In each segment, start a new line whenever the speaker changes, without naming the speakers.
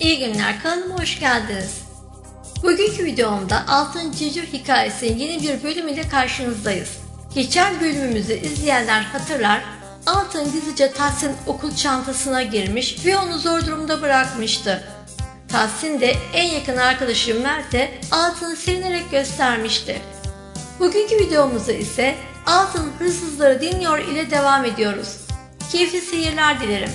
İyi günler kanalıma hoş geldiniz. Bugünkü videomda Altın Civciv hikayesinin yeni bir bölümüyle karşınızdayız. Geçen bölümümüzü izleyenler hatırlar, Altın gizlice Tahsin okul çantasına girmiş ve onu zor durumda bırakmıştı. Tahsin de en yakın arkadaşı Mert'e Altın'ı sevinerek göstermişti. Bugünkü videomuzda ise Altın hırsızları dinliyor ile devam ediyoruz. Keyifli seyirler dilerim.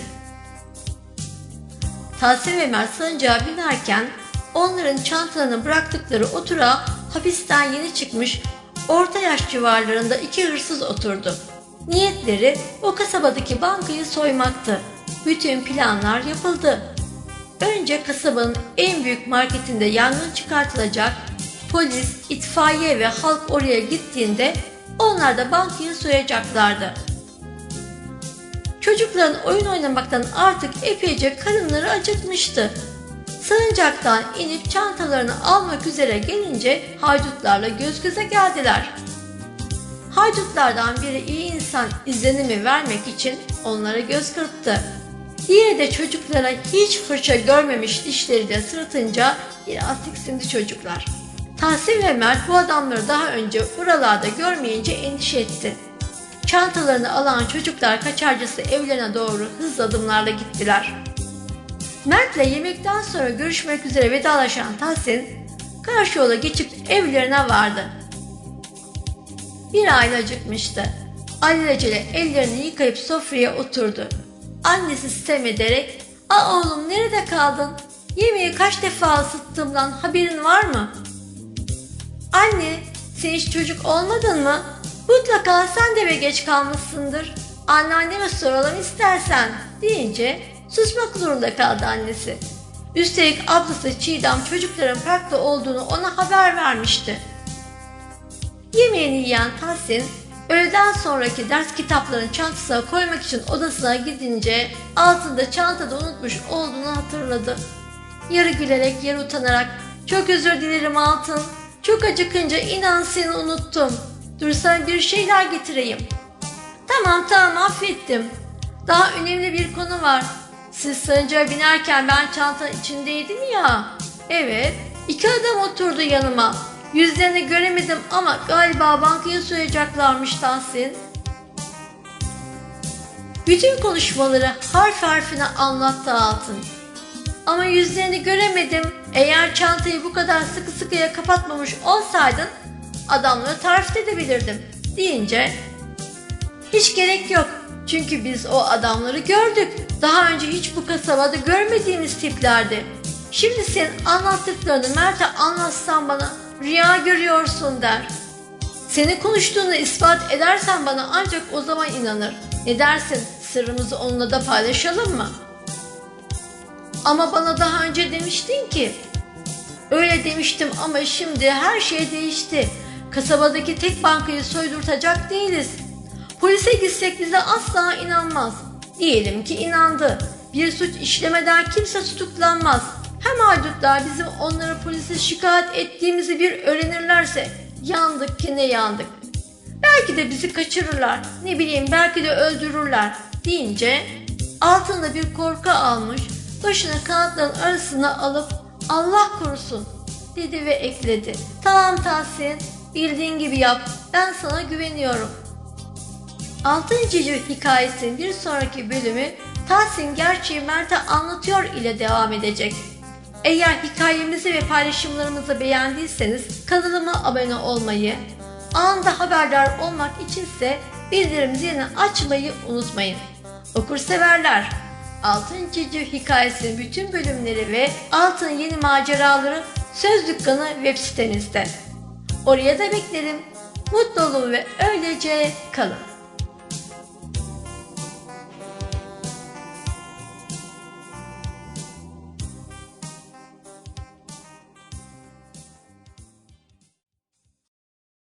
Tahsin ve Mert salıncağa binerken onların çantalarını bıraktıkları oturağa hapisten yeni çıkmış orta yaş civarlarında iki hırsız oturdu. Niyetleri o kasabadaki bankayı soymaktı. Bütün planlar yapıldı. Önce kasabanın en büyük marketinde yangın çıkartılacak. Polis, itfaiye ve halk oraya gittiğinde onlar da bankayı soyacaklardı. Çocukların oyun oynamaktan artık epeyce karınları acıkmıştı. Salıncaktan inip çantalarını almak üzere gelince haydutlarla göz göze geldiler. Haydutlardan biri iyi insan izlenimi vermek için onlara göz kırptı. Diğeri de çocuklara hiç fırça görmemiş dişleriyle sırıtınca biraz tiksindi çocuklar. Tahsin ve Mert bu adamları daha önce buralarda görmeyince endişe etti. Çantalarını alan çocuklar kaçarcası evlerine doğru hızlı adımlarla gittiler. Mert'le yemekten sonra görüşmek üzere vedalaşan Tahsin, karşı yola geçip evlerine vardı. Bir aile acıkmıştı. Alelacele ellerini yıkayıp sofraya oturdu. Annesi sitem ederek, ''Aa oğlum nerede kaldın? Yemeği kaç defa ısıttığımdan haberin var mı?'' ''Anne, sen hiç çocuk olmadın mı? Mutlaka sen de eve geç kalmışsındır. Anneanneme soralım istersen.'' deyince susmak zorunda kaldı annesi. Üstelik ablası Çiğdem çocukların parkta olduğunu ona haber vermişti. Yemeğini yiyen Tahsin, öğleden sonraki ders kitaplarını çantasına koymak için odasına gidince altında çantada unutmuş olduğunu hatırladı. Yarı gülerek yarı utanarak ''Çok özür dilerim Altın, çok acıkınca inan seni unuttum. Dur sana bir şeyler getireyim.'' ''Tamam tamam affettim. Daha önemli bir konu var. Siz sarıncağa binerken ben çantanın içindeydim ya. Evet, iki adam oturdu yanıma. Yüzlerini göremedim ama galiba bankaya soyacaklarmış Tahsin. Bütün konuşmaları harf harfine anlattı Altın. Ama yüzlerini göremedim. Eğer çantayı bu kadar sıkı sıkıya kapatmamış olsaydın adamları tarif edebilirdim deyince hiç gerek yok. Çünkü biz o adamları gördük. Daha önce hiç bu kasabada görmediğimiz tiplerdi. Şimdi senin anlattıklarını Mert'e anlatsan bana rüya görüyorsun der. Senin konuştuğunu ispat edersen bana ancak o zaman inanır. Ne dersin sırrımızı onunla da paylaşalım mı? Ama bana daha önce demiştin ki. Öyle demiştim ama şimdi her şey değişti. Kasabadaki tek bankayı soydurtacak değiliz. Polise gitsek bize asla inanmaz. Diyelim ki inandı. Bir suç işlemeden kimse tutuklanmaz. Hem haydutlar bizim onlara polise şikayet ettiğimizi bir öğrenirlerse yandık ki ne yandık. Belki de bizi kaçırırlar. Ne bileyim belki de öldürürler deyince altında bir korku almış başını kanatların arasına alıp Allah korusun dedi ve ekledi. Tamam Tahsin bildiğin gibi yap ben sana güveniyorum. Altın Civciv hikayesinin bir sonraki bölümü Tahsin gerçeği Mert'e anlatıyor ile devam edecek. Eğer hikayemizi ve paylaşımlarımızı beğendiyseniz kanalıma abone olmayı, anında haberdar olmak içinse bildirim zilini açmayı unutmayın. Okur severler. Altın Civciv hikayesinin bütün bölümleri ve Altın yeni maceraları Söz Dükkanı web sitemizde. Oraya da beklerim. Mutlu olun ve öylece kalın.